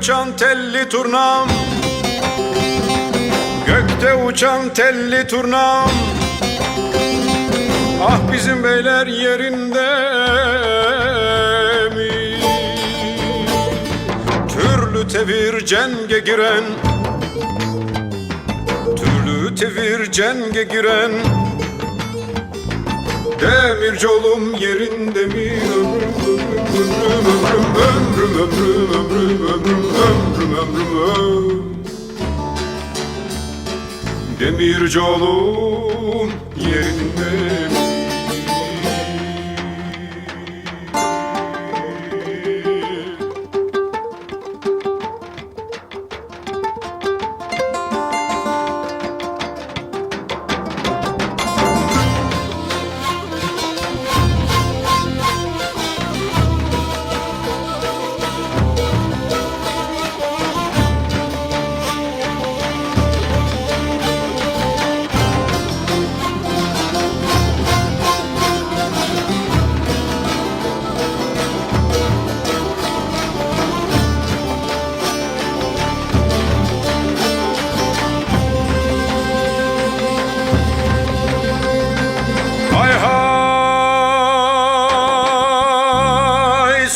uçan telli turnam Gökte uçan telli turnam Ah bizim beyler yerinde mi? Türlü tevir cenge giren Türlü tevir cenge giren Demirci oğlum yerinde mi? Demirci oğlum yerinde mi?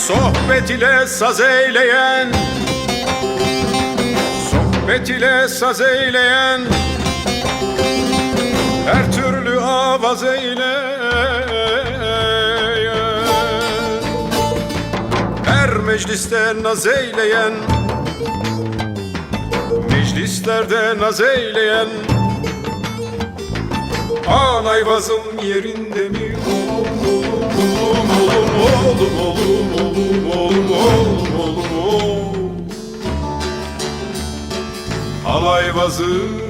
Sohbet ile saz eyleyen Sohbet ile saz eyleyen Her türlü avaz eyleyen Her mecliste naz eyleyen Meclislerde naz eyleyen Anayvazım yerinde mi? Oğlum, oğlum, oğlum, oğlum, oğlum, hazır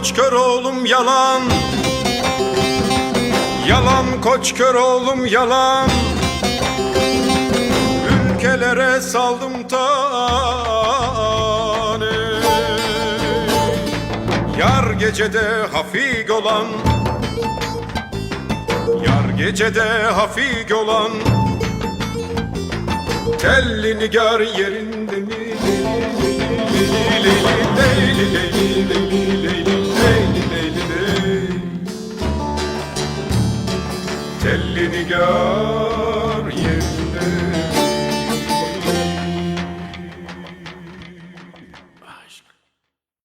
koç kör oğlum yalan. Yalan koç kör oğlum yalan. Ülkelere saldım tane. Yar gecede hafif olan. Yar gecede hafif olan. Telli nigar yerinde beni gör yerinde